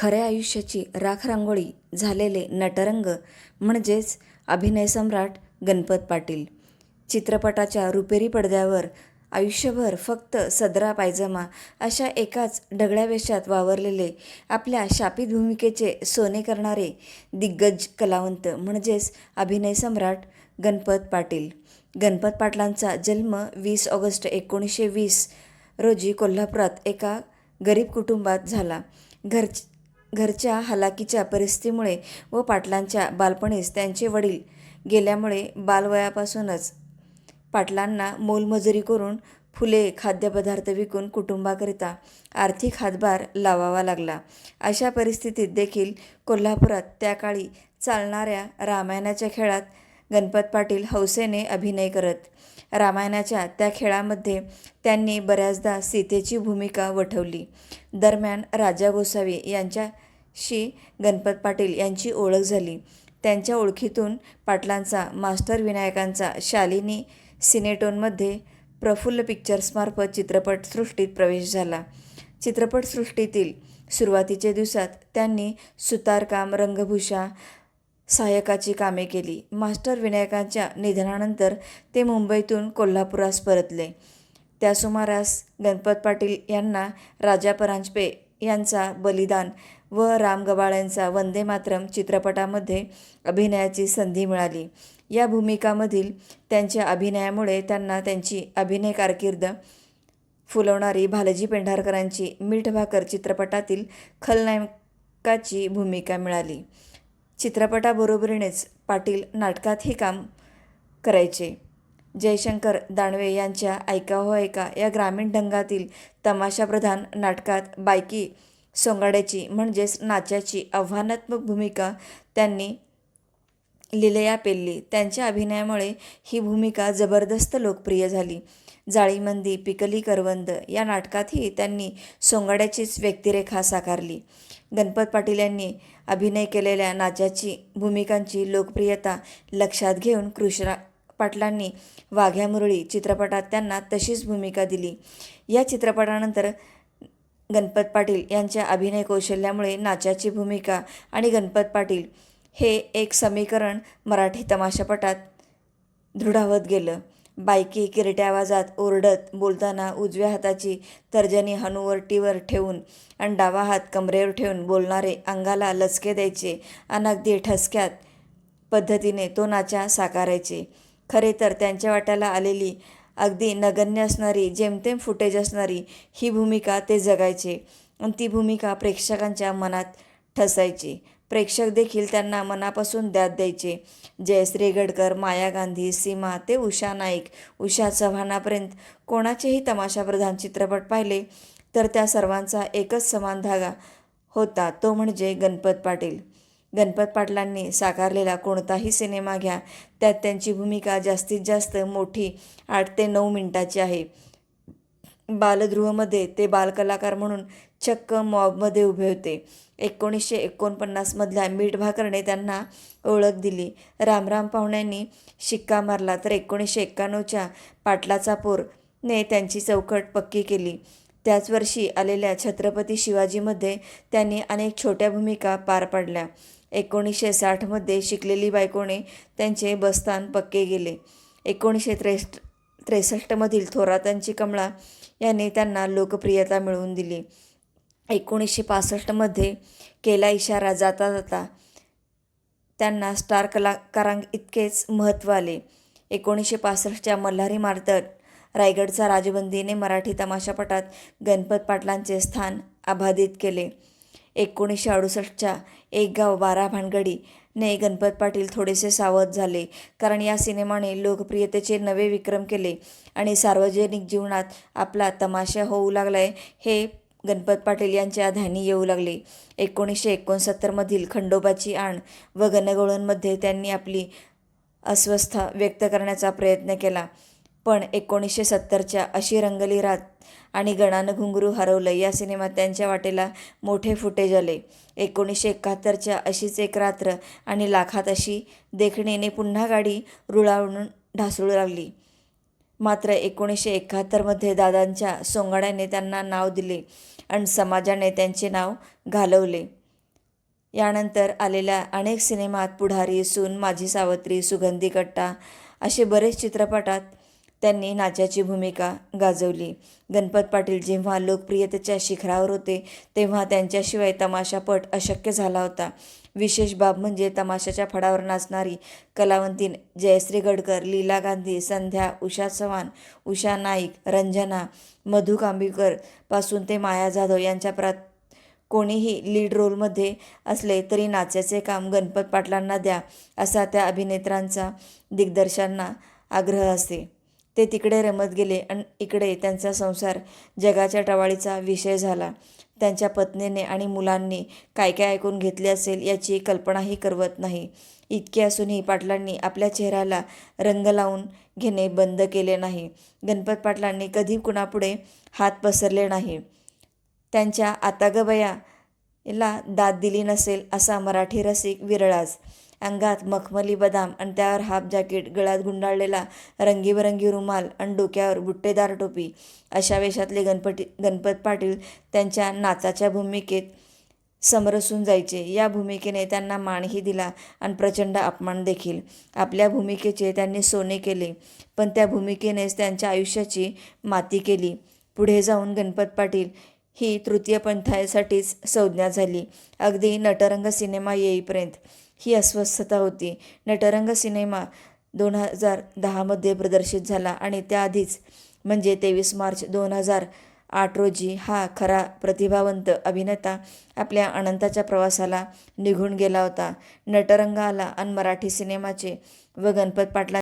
खऱ्या आयुष्याची राखरांगोळी झालेले नटरंग म्हणजेच अभिनय सम्राट गणपत पाटील. चित्रपटाच्या रुपेरी पडद्यावर आयुष्यभर फक्त सदरा पायजमा अशा एकाच ढगळ्या वेशात वावरलेले आपल्या शापित भूमिकेचे सोने करणारे दिग्गज कलावंत म्हणजेच अभिनय सम्राट गणपत पाटील. गणपत पाटलांचा जन्म वीस ऑगस्ट एकोणीसशे वीस रोजी कोल्हापुरात एका गरीब कुटुंबात झाला. घर घरच्या हलाकीच्या परिस्थितीमुळे व पाटलांच्या बालपणीस त्यांचे वडील गेल्यामुळे बालवयापासूनच पाटलांना मोलमजुरी करून फुले खाद्यपदार्थ विकून कुटुंबाकरिता आर्थिक हातभार लावावा लागला. अशा परिस्थितीत देखील कोल्हापुरात त्या काळी चालणाऱ्या रामायणाच्या खेळात गणपत पाटील हौसेने अभिनय करत रामायणाच्या त्या खेळामध्ये त्यांनी बऱ्याचदा सीतेची भूमिका वठवली. दरम्यान राजा गोसावी यांच्याशी गणपत पाटील यांची ओळख झाली. त्यांच्या ओळखीतून पाटलांचा मास्टर विनायकांचा शालिनी सिनेटोनमध्ये प्रफुल्ल पिक्चर्समार्फत चित्रपटसृष्टीत प्रवेश झाला. चित्रपटसृष्टीतील सुरुवातीच्या दिवसात त्यांनी सुतारकाम रंगभूषा सहाय्यकाची कामे केली. मास्टर विनायकांच्या निधनानंतर ते मुंबईतून कोल्हापुरास परतले. त्या सुमारास गणपत पाटील यांना राजा परांजपे यांचा बलिदान व राम गबाळ्यांचा वंदे मातरम चित्रपटामध्ये अभिनयाची संधी मिळाली. या भूमिकामधील त्यांच्या अभिनयामुळे त्यांना त्यांची अभिनय कारकीर्द फुलवणारी भालजी पेंढारकरांची मीठ भाकर चित्रपटातील खलनायकाची भूमिका मिळाली. चित्रपटाबरोबरीनेच पाटील नाटकातही काम करायचे. जयशंकर दानवे यांच्या ऐका हो ऐका या ग्रामीण ढंगातील तमाशाप्रधान नाटकात बायकी सोंगाड्याची म्हणजेच नाचाची आव्हानात्मक भूमिका त्यांनी लिलया पेल्ली त्यांच्या अभिनयामुळे ही भूमिका जबरदस्त लोकप्रिय झाली. जाळीमंदी पिकली करवंद या नाटकातही त्यांनी सोंगाड्याचीच व्यक्तिरेखा साकारली. गणपत पाटील यांनी अभिनय केलेल्या नाचाची भूमिकांची लोकप्रियता लक्षात घेऊन कृष्णा पाटलांनी वाघ्या मुरळी चित्रपटात त्यांना तशीच भूमिका दिली. या चित्रपटानंतर गणपत पाटील यांच्या अभिनय कौशल्यामुळे नाचाची भूमिका आणि गणपत पाटील हे एक समीकरण मराठी तमाशापटात दृढावत गेलं. बायकी किरट्या आवाजात ओरडत बोलताना उजव्या हाताची तर्जनी हनुवरटीवर ठेवून आणि डावा हात कमरेवर ठेवून बोलणारे अंगाला लचके द्यायचे आणि अगदी ठसक्यात पद्धतीने तो नाचा साकारायचे. खरे तर त्यांच्या वाट्याला आलेली अगदी नगण्य असणारी जेमतेम फुटेज असणारी ही भूमिका ते जगायचे आणि ती भूमिका प्रेक्षकांच्या मनात ठसायची. प्रेक्षक देखील त्यांना मनापासून द्यात द्यायचे. जयश्री गडकर माया गांधी सीमा ते उषा नाईक उषा चव्हाणापर्यंत. कोणाचेही तमाशाप्रधान चित्रपट पाहिले तर त्या सर्वांचा एकच समान धागा होता तो म्हणजे गणपत पाटील. गणपत पाटलांनी साकारलेला कोणताही सिनेमा घ्या त्यात त्यांची भूमिका जास्तीत जास्त मोठी आठ ते नऊ मिनिटाची आहे. बालध्रुवमध्ये ते बालकलाकार म्हणून चक्क मॉबमध्ये उभे होते. एकोणीसशे एकोणपन्नासमधल्या मीठ भाकरने त्यांना ओळख दिली. रामराम पाहुण्यांनी शिक्का मारला तर एकोणीसशे एक्क्याण्णवच्या पाटलाचा पोरने त्यांची चौकट पक्की केली. त्याच वर्षी आलेल्या छत्रपती शिवाजीमध्ये त्यांनी अनेक छोट्या भूमिका पार पाडल्या. एकोणीसशे साठमध्ये शिकलेली बायकोने त्यांचे बस्तान पक्के गेले एकोणीसशे त्रेस त्रेसष्टमधील थोरातांची कमळा यांनी त्यांना लोकप्रियता मिळवून दिली. एकोणीसशे पासष्टमध्ये केला इशारा जाता जाता त्यांना स्टार कलाकारांक इतकेच महत्त्व आले. एकोणीसशे पासष्टच्या मल्हारी मार्तट रायगडचा राजबंदीने मराठी तमाशापटात गणपत पाटलांचे स्थान अबाधित केले. एकोणीसशे अडुसष्टच्या एक गाव बारा भानगडी ने गणपत पाटील थोडेसे सावध झाले. कारण या सिनेमाने लोकप्रियतेचे नवे विक्रम केले आणि सार्वजनिक जीवनात आपला तमाशा होऊ लागलाय हे गणपत पाटील यांच्या ध्यानी येऊ लागले. एकोणीसशे एकोणसत्तरमधील खंडोबाची आण व गणगवळणमध्ये त्यांनी आपली अस्वस्था व्यक्त करण्याचा प्रयत्न केला. पण एकोणीसशे सत्तरच्या अशी रंगली रात आणि गणानं घुंगरू हरवलं या सिनेमात त्यांच्या वाटेला मोठे फुटेज आले. एकोणीसशे एकाहत्तरच्या अशीच एक रात्र आणि लाखात अशी देखणेने पुन्हा गाडी रुळावून ढासळू लागली. मात्र एकोणीसशे एकाहत्तरमध्ये दादांच्या सोंगाड्याने त्यांना नाव दिले आणि समाजाने त्यांचे नाव घालवले. यानंतर आलेल्या अनेक सिनेमात पुढारी सून माझी सावत्री सुगंधी कट्टा असे बरेच चित्रपटात त्यांनी नाचाची भूमिका गाजवली. गणपत पाटील जेव्हा लोकप्रियतेच्या शिखरावर होते तेव्हा त्यांच्याशिवाय तमाशापट अशक्य झाला होता. विशेष बाब म्हणजे तमाशाच्या फडावर नाचणारी कलावंतीन जयश्री गडकर लीला गांधी संध्या उषा चव्हाण उषा नाईक रंजना मधु कांबीकरपासून ते माया जाधव यांच्या प्रा कोणीही लीड रोलमध्ये असले तरी नाचाचे काम गणपत पाटलांना द्या असा त्या अभिनेत्रांचा दिग्दर्शांना आग्रह असे ते तिकडे रमत गेले आणि इकडे त्यांचा संसार जगाच्या टवाळीचा विषय झाला. त्यांच्या पत्नीने आणि मुलांनी काय काय ऐकून घेतले असेल याची कल्पनाही करवत नाही. इतके असूनही पाटलांनी आपल्या चेहऱ्याला रंग लावून घेणे बंद केले नाही. गणपत पाटलांनी कधी कुणापुढे हात पसरले नाही. त्यांच्या आता ग दाद दिली नसेल असा मराठी रसिक विरळाच अंगात मखमली बदाम आणि त्यावर हाफ जॅकेट गळ्यात गुंडाळलेला रंगीबरंगी रुमाल आणि डोक्यावर बुट्टेदार टोपी अशा वेशातले गणपती गणपत पाटील त्यांच्या नाचाच्या भूमिकेत समरसून जायचे. या भूमिकेने त्यांना मानही दिला आणि प्रचंड अपमान देखील. आपल्या भूमिकेचे त्यांनी सोने केले पण त्या भूमिकेनेच त्यांच्या आयुष्याची माती केली. पुढे जाऊन गणपत पाटील ही तृतीय पंथायासाठीच संज्ञा झाली. अगदी नटरंग सिनेमा येईपर्यंत ही अस्वस्थता होती. नटरंग सिनेमा दोन हजार दहामध्ये प्रदर्शित झाला आणि त्याआधीच म्हणजे तेवीस मार्च दोन हजार आठ रोजी हा खरा प्रतिभावंत अभिनेता आपल्या अनंताच्या प्रवासाला निघून गेला होता. नटरंग आला आणि मराठी सिनेमाचे व गणपत पाटला